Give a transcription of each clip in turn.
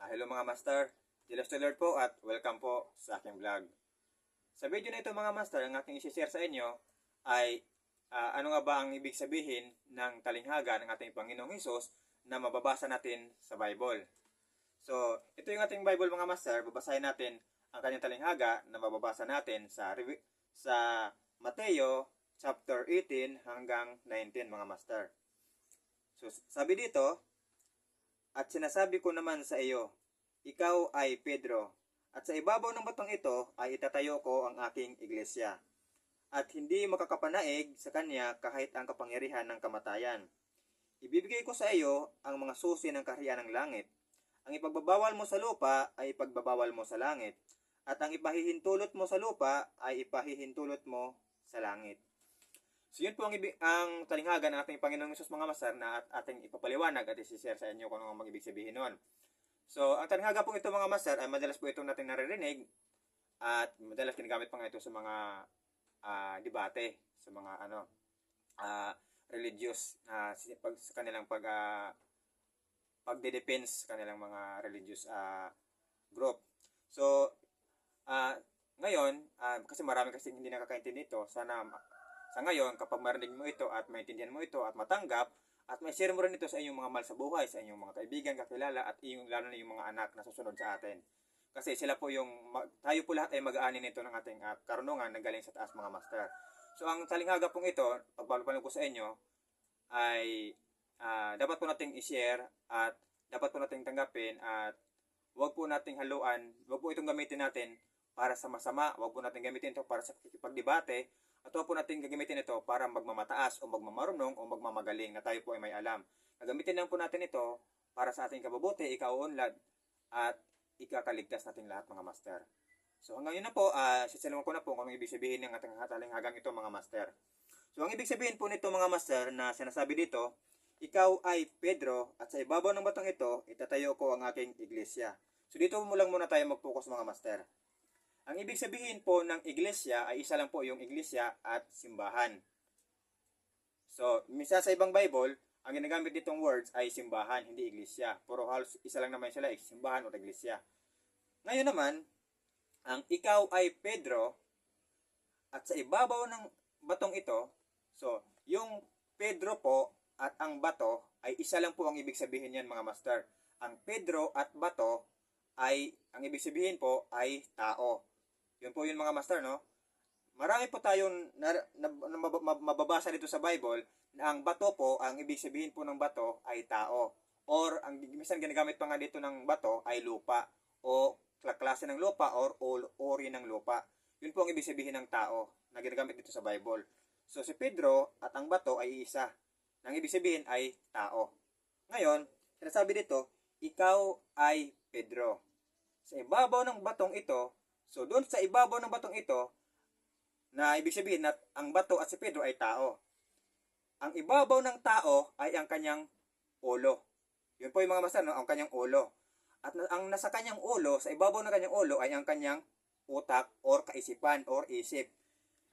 Ah, hello mga master, to Lord po at welcome po sa aking vlog. Sa video na ito mga master, ang aking isi-share sa inyo ay ah, ano nga ba ang ibig sabihin ng talinghaga ng ating Panginoong Hesus na mababasa natin sa Bible. So, ito yung ating Bible mga master, babasahin natin ang kanyang talinghaga na mababasa natin sa sa Mateo chapter 18 hanggang 19 mga master. So, sabi dito, at sinasabi ko naman sa iyo, ikaw ay Pedro, at sa ibabaw ng batong ito ay itatayo ko ang aking iglesia. At hindi makakapanaig sa kanya kahit ang kapangyarihan ng kamatayan. Ibibigay ko sa iyo ang mga susi ng kaharian ng langit. Ang ipagbabawal mo sa lupa ay ipagbabawal mo sa langit. At ang ipahihintulot mo sa lupa ay ipahihintulot mo sa langit. So yun po ang, ibig, ang talinghaga ng ating Panginoong Isus mga masar na at ating ipapaliwanag at isi-share sa inyo kung ano ang mga ibig sabihin nun. So ang talinghaga po ito mga masar ay madalas po itong natin naririnig at madalas ginagamit pa nga ito sa mga ah, debate, sa mga ano ah, religious si- pag sa kanilang pag ah, pagde-defense sa kanilang mga religious ah, group. So ah, ngayon, ah, kasi marami kasi hindi nakakaintindi ito, sana sa ngayon, kapag marinig mo ito at maintindihan mo ito at matanggap, at may share mo rin ito sa inyong mga mahal sa buhay, sa inyong mga kaibigan, kakilala, at iyong, lalo na yung mga anak na susunod sa atin. Kasi sila po yung, tayo po lahat ay mag-aani nito ng ating ah, karunungan na galing sa taas mga master. So ang talinghaga pong ito, pagbabalan ko sa inyo, ay ah, dapat po nating i-share at dapat po nating tanggapin at huwag po nating haluan, huwag po itong gamitin natin para sa masama, huwag po natin gamitin ito para sa pagdebate, at huwag po natin gagamitin ito para magmamataas o magmamarunong o magmamagaling na tayo po ay may alam. Gagamitin lang po natin ito para sa ating kababuti, ikauunlad, at ikakaligtas natin lahat mga master. So hanggang yun na po, uh, sisilungan ko na po kung anong ibig sabihin ng ating talinghagang ito mga master. So ang ibig sabihin po nito mga master na sinasabi dito, ikaw ay Pedro at sa ibabaw ng batong ito, itatayo ko ang aking iglesia. So dito mo lang muna tayo mag-focus mga master. Ang ibig sabihin po ng iglesia ay isa lang po yung iglesia at simbahan. So, misa sa ibang Bible, ang ginagamit ditong words ay simbahan, hindi iglesia. Puro halos isa lang naman sila, eh, simbahan o iglesia. Ngayon naman, ang ikaw ay Pedro at sa ibabaw ng batong ito, so, yung Pedro po at ang bato ay isa lang po ang ibig sabihin yan mga master. Ang Pedro at bato ay, ang ibig sabihin po ay tao. Yun po yun mga master, no? Marami po tayong na, na, na mab- mab- mababasa dito sa Bible na ang bato po, ang ibig sabihin po ng bato ay tao. Or, ang minsan ginagamit pa nga dito ng bato ay lupa. O kla- klase ng lupa or ori ng lupa. Yun po ang ibig sabihin ng tao na ginagamit dito sa Bible. So, si Pedro at ang bato ay isa. Ang ibig sabihin ay tao. Ngayon, sinasabi dito, ikaw ay Pedro. Sa ibabaw ng batong ito, so doon sa ibabaw ng batong ito, na ibig sabihin na ang bato at si Pedro ay tao. Ang ibabaw ng tao ay ang kanyang ulo. Yun po yung mga master, no? ang kanyang ulo. At ang nasa kanyang ulo, sa ibabaw ng kanyang ulo ay ang kanyang utak or kaisipan or isip.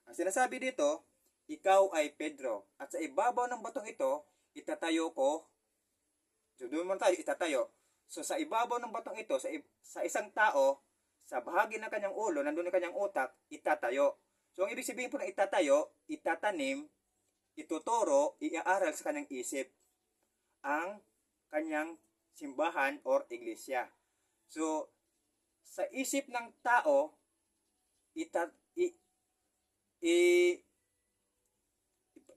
Ang sinasabi dito, ikaw ay Pedro. At sa ibabaw ng batong ito, itatayo ko. So doon muna tayo, itatayo. So sa ibabaw ng batong ito, sa, sa isang tao, sa bahagi ng kanyang ulo, nandun yung kanyang utak, itatayo. So ang ibig sabihin po ng itatayo, itatanim, ituturo, iaaral sa kanyang isip ang kanyang simbahan or iglesia. So sa isip ng tao, ita, i, i,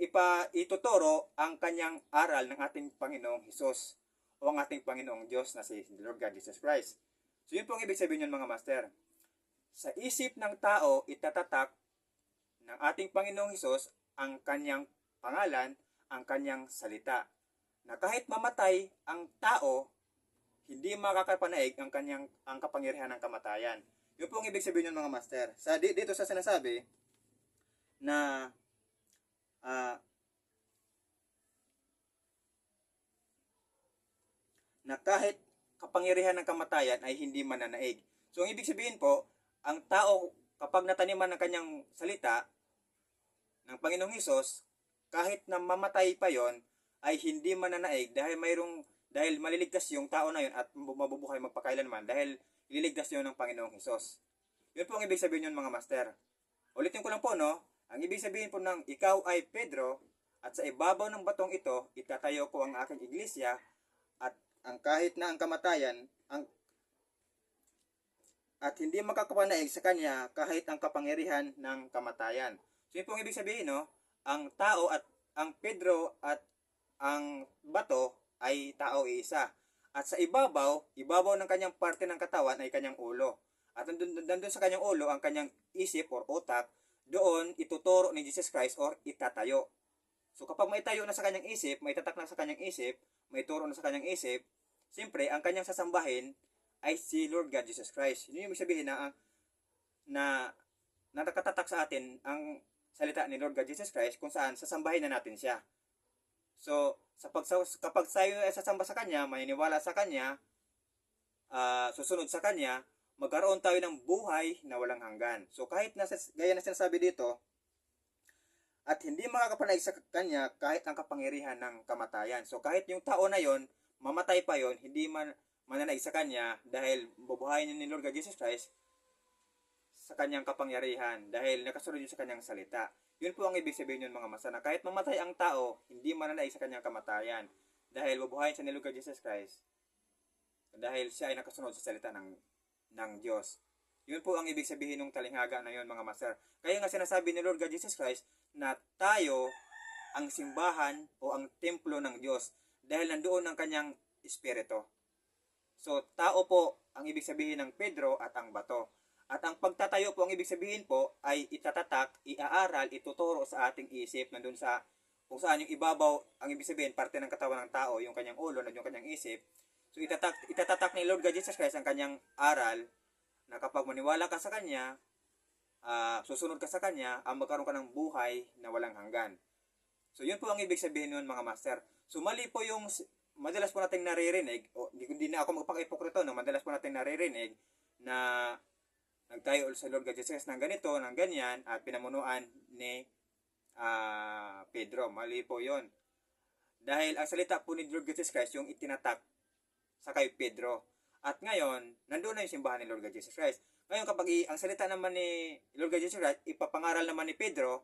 ipa, ituturo ang kanyang aral ng ating Panginoong Hesus o ang ating Panginoong Diyos na si Lord God Jesus Christ. So yun po ang ibig sabihin yun mga master. Sa isip ng tao, itatatak ng ating Panginoong Hesus ang kanyang pangalan, ang kanyang salita. Na kahit mamatay ang tao, hindi makakapanaig ang kanyang ang kapangyarihan ng kamatayan. Yun po ang ibig sabihin ng mga master. Sa di- dito sa sinasabi na ah, na kahit kapangyarihan ng kamatayan ay hindi mananaig. So, ang ibig sabihin po, ang tao, kapag nataniman ng kanyang salita, ng Panginoong Hesus, kahit na mamatay pa yon ay hindi mananaig dahil mayroong dahil maliligtas yung tao na yun at mabubuhay magpakailanman dahil ililigtas yun ng Panginoong Hesus. Yun po ang ibig sabihin yun mga master. Ulitin ko lang po no, ang ibig sabihin po ng ikaw ay Pedro at sa ibabaw ng batong ito itatayo ko ang aking iglesia at ang kahit na ang kamatayan ang at hindi makakapanaig sa kanya kahit ang kapangyarihan ng kamatayan. So yun po ang ibig sabihin no, ang tao at ang Pedro at ang bato ay tao isa. At sa ibabaw, ibabaw ng kanyang parte ng katawan ay kanyang ulo. At nandun, nandun sa kanyang ulo ang kanyang isip or utak, doon ituturo ni Jesus Christ or itatayo. So kapag may tayo na sa kanyang isip, may tatak na sa kanyang isip, may turo na sa kanyang isip, siyempre ang kanyang sasambahin ay si Lord God Jesus Christ. Yun yung sabihin na na na nakatatak sa atin ang salita ni Lord God Jesus Christ kung saan sasambahin na natin siya. So, sa pag, kapag tayo ay sasamba sa Kanya, maniniwala sa Kanya, ah, susunod sa Kanya, magkaroon tayo ng buhay na walang hanggan. So, kahit na, gaya na sinasabi dito, at hindi makakapanaig sa Kanya kahit ang kapangyarihan ng kamatayan. So, kahit yung tao na yon mamatay pa yon hindi man mananaig sa Kanya dahil bubuhayin ni Lord God Jesus Christ sa kanyang kapangyarihan dahil nakasunod yun sa kanyang salita. Yun po ang ibig sabihin yun mga masana. Kahit mamatay ang tao, hindi mananaig sa kanyang kamatayan dahil bubuhayin siya ni Lord God Jesus Christ dahil siya ay nakasunod sa salita ng, ng Diyos. Yun po ang ibig sabihin ng talinghaga na yun mga master. Kaya nga sinasabi ni Lord God Jesus Christ na tayo ang simbahan o ang templo ng Diyos dahil nandoon ang kanyang espiritu. So, tao po ang ibig sabihin ng Pedro at ang bato. At ang pagtatayo po, ang ibig sabihin po, ay itatatak, iaaral, ituturo sa ating isip, nandun sa, kung saan yung ibabaw, ang ibig sabihin, parte ng katawan ng tao, yung kanyang ulo, yung kanyang isip. So, itatak, itatatak ni Lord God Jesus Christ ang kanyang aral, na kapag maniwala ka sa Kanya, uh, susunod ka sa Kanya, ang magkaroon ka ng buhay na walang hanggan. So, yun po ang ibig sabihin nun, mga master. So, mali po yung, madalas po nating naririnig, o hindi na ako magpaka-ipokrito, no? madalas po nating naririnig, na nagtayo sa Lord God Jesus ng ganito, ng ganyan, at pinamunuan ni uh, Pedro. Mali po yon Dahil ang salita po ni Lord Jesus Christ yung itinatak sa kay Pedro. At ngayon, nandoon na yung simbahan ni Lord God Jesus Christ. Ngayon, kapag ang salita naman ni Lord God Jesus Christ, ipapangaral naman ni Pedro,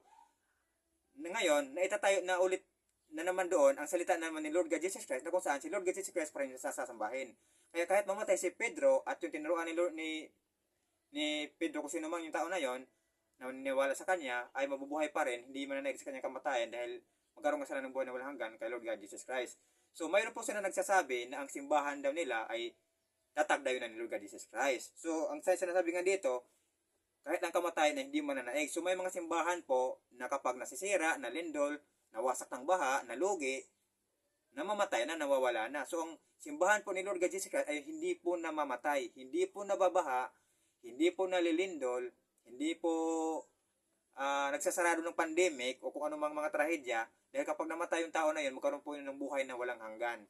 na ngayon, na itatayo na ulit na naman doon, ang salita naman ni Lord God Jesus Christ, na kung saan si Lord God Jesus Christ pa rin yung sasasambahin. Kaya kahit mamatay si Pedro at yung tinuruan ni, Lord, ni ni Pedro kung sino man yung tao na yon na naniwala sa kanya ay mabubuhay pa rin, hindi mananaig sa kanyang kamatayan dahil magkaroon nga sila ng buhay na walang hanggan kay Lord God Jesus Christ. So mayroon po sila nagsasabi na ang simbahan daw nila ay tatagdayo na ni Lord God Jesus Christ. So ang sinasabi nga dito, kahit ang kamatayan ay hindi mananaig. So may mga simbahan po na kapag nasisira, nalindol, nawasak ng baha, nalugi, namamatay na, nawawala na. So ang simbahan po ni Lord God Jesus Christ ay hindi po namamatay, hindi po nababaha, hindi po nalilindol, hindi po uh, nagsasarado ng pandemic o kung anumang mga trahedya dahil kapag namatay yung tao na yun, magkaroon po yun ng buhay na walang hanggan.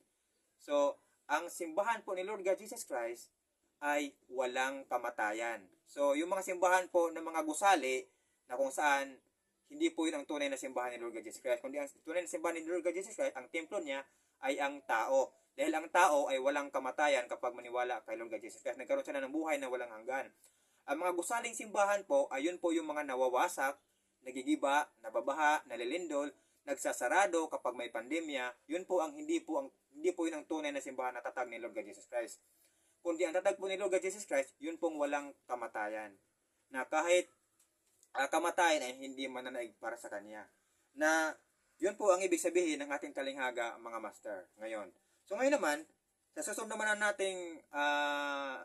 So, ang simbahan po ni Lord God Jesus Christ ay walang kamatayan. So, yung mga simbahan po ng mga gusali na kung saan hindi po yun ang tunay na simbahan ni Lord God Jesus Christ. Kundi ang tunay na simbahan ni Lord God Jesus Christ, ang templo niya ay ang tao. Dahil ang tao ay walang kamatayan kapag maniwala kay Lord God Jesus Christ. Nagkaroon sila ng buhay na walang hanggan. Ang mga gusaling simbahan po, ayun po yung mga nawawasak, nagigiba, nababaha, nalilindol, nagsasarado kapag may pandemya. Yun po ang hindi po ang hindi po yun ang tunay na simbahan na tatag ni Lord Jesus Christ. Kundi ang tatag po ni Lord Jesus Christ, yun pong walang kamatayan. Na kahit uh, kamatayan ay hindi mananaig para sa Kanya. Na yun po ang ibig sabihin ng ating talinghaga, mga master, ngayon. So ngayon naman, sa susunod naman na nating uh,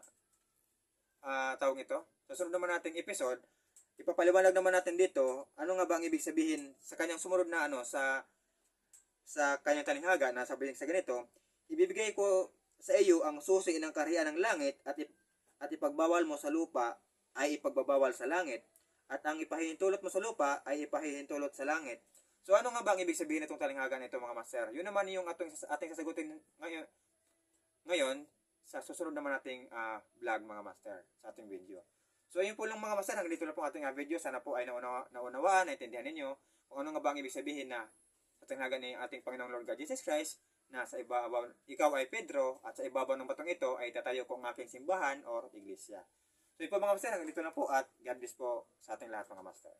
uh, tawag ito, sa susunod naman nating episode, ipapaliwanag naman natin dito ano nga ba ang ibig sabihin sa kanyang sumunod na ano sa sa kanyang talinghaga na sabi sa ganito, ibibigay ko sa iyo ang susi ng kaharian ng langit at ip, at ipagbawal mo sa lupa ay ipagbabawal sa langit at ang ipahihintulot mo sa lupa ay ipahihintulot sa langit. So ano nga ba ang ibig sabihin nitong talinghaga nito mga master? Yun naman yung ating, ating sasagutin ngayon, ngayon sa susunod naman nating uh, vlog mga master sa ating video. So ayun po lang mga master, hanggang dito na po ating uh, video. Sana po ay naunawa, naunawaan, naintindihan ninyo kung ano nga ba ang ibig sabihin na sa talinghaga ni ating Panginoong Lord God Jesus Christ na sa ibabaw, ikaw ay Pedro at sa ibabaw ng batong ito ay tatayo ko ang aking simbahan or iglesia. So po mga master, hanggang dito na po at God bless po sa ating lahat mga master.